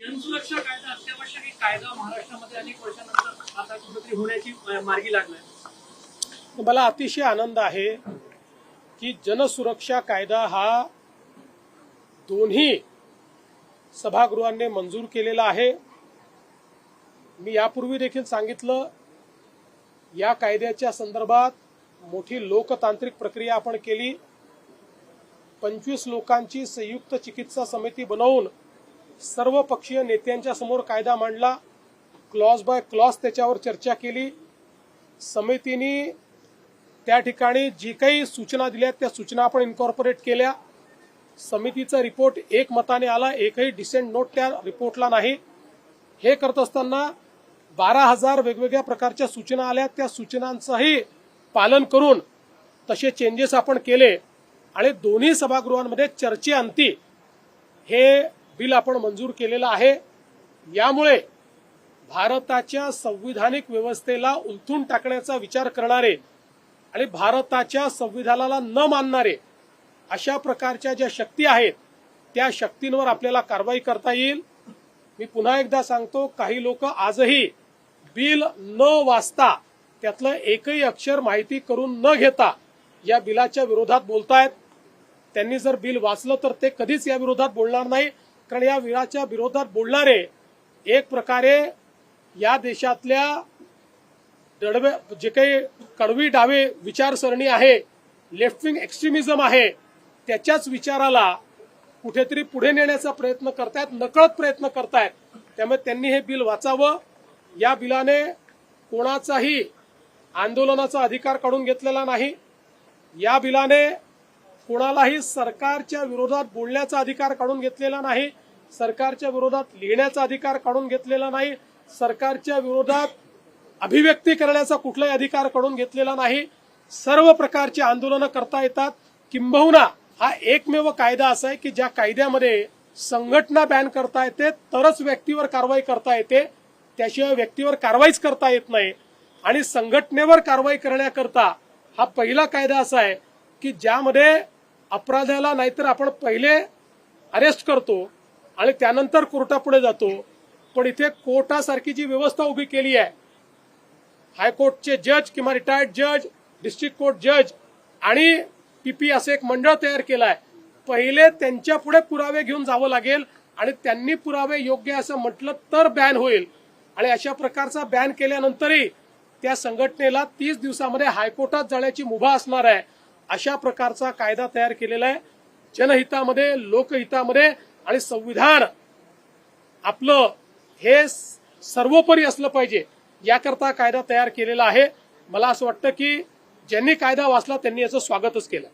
जनसुरक्षा कायदा अत्यावश्यक एक कायदा महाराष्ट्रामध्ये अनेक वर्षानंतर आता कुठेतरी होण्याची मार्गी लागलाय. मला अतिशय आनंद आहे की जनसुरक्षा कायदा हा दोन्ही सभागृहांनी मंजूर केलेला आहे. मी यापूर्वी देखील सांगितलं या कायद्याच्या संदर्भात मोठी लोकतांत्रिक प्रक्रिया आपण केली. पंचवीस लोकांची संयुक्त चिकित्सा समिती बनवून सर्व पक्षीय नेत्यांच्या समोर कायदा मांडला. क्लॉज बाय क्लॉज त्याच्यावर चर्चा केली. समितीने त्या ठिकाणी जी काही सूचना दिल्या त्या सूचना आपण इन्कॉर्पोरेट केल्या. समितीचा रिपोर्ट एक मताने आला एकही डिसेंट नोट त्या रिपोर्टला नाही. हे करत असताना बारा हजार वेगवेगळ्या प्रकारच्या सूचना आल्या. त्या सूचनांचंही पालन करून तसे चेंजेस आपण केले. आणि दोन्ही सभागृहांमध्ये चर्चेअंती हे बिल आपण मंजूर केलेलं आहे. यामुळे भारताच्या संविधानिक व्यवस्थेला उलथून टाकण्याचा विचार करणारे आणि भारताच्या संविधानाला न मानणारे अशा प्रकारच्या ज्या शक्ती आहेत त्या शक्तींवर आपल्याला कारवाई करता येईल. मी पुन्हा एकदा सांगतो काही लोक आजही बिल न वाचता त्यातलं एकही अक्षर माहिती करून न घेता या बिलाच्या विरोधात बोलतायत. त्यांनी जर बिल वाचलं तर ते कधीच या विरोधात बोलणार नाही. कारण या विळाच्या विरोधात बोलणारे एक प्रकारे या देशातल्या डडवे जे काही कडवी डावे विचारसरणी आहे लेफ्ट विंग एक्स्ट्रीमिझम आहे त्याच्याच विचाराला कुठेतरी पुढे नेण्याचा प्रयत्न करतायत नकळत प्रयत्न करतायत. त्यामुळे त्यांनी हे बिल वाचावं. या बिलाने कोणाचाही आंदोलनाचा अधिकार काढून घेतलेला नाही. या बिलाने कोणालाही सरकारच्या विरोधात बोलण्याचा अधिकार काढून घेतलेला नाही सरकारच्या विरोधात लिहिण्याचा अधिकार काढून घेतलेला नाही सरकारच्या विरोधात अभिव्यक्ती करण्याचा कुठलाही अधिकार काढून घेतलेला नाही. सर्व प्रकारची आंदोलनं करता येतात. किंबहुना हा एकमेव कायदा असा आहे की ज्या कायद्यामध्ये संघटना बॅन करता येते तरच व्यक्तीवर कारवाई करता येते. त्याशिवाय व्यक्तीवर कारवाईच करता येत नाही. आणि संघटनेवर कारवाई करण्याकरता हा पहिला कायदा असा आहे की ज्यामध्ये अपराधाला नाहीतर आपण पहिले अरेस्ट करतो आणि त्यानंतर कोर्टापुढे जातो. पण इथे कोर्टासारखी जी व्यवस्था उभी केली आहे हायकोर्टचे जज किंवा रिटायर्ड जज डिस्ट्रिक्ट कोर्ट जज आणि पीपी असं एक मंडळ तयार केलं आहे पहिले त्यांच्या पुढे पुरावे घेऊन जावं लागेल आणि त्यांनी पुरावे योग्य असं म्हटलं तर बॅन होईल. आणि अशा प्रकारचा बॅन केल्यानंतरही त्या संघटनेला तीस दिवसामध्ये हायकोर्टात जाण्याची मुभा असणार आहे. अशा प्रकारचा कायदा तयार केलेला आहे. जनहितामध्ये लोकहितामध्ये आणि संविधान आपलं हे सर्वोपरी असलं पाहिजे याकरता कायदा तयार केलेला आहे. मला असं वाटतं की ज्यांनी कायदा वाचला त्यांनी याचं स्वागतच केलं.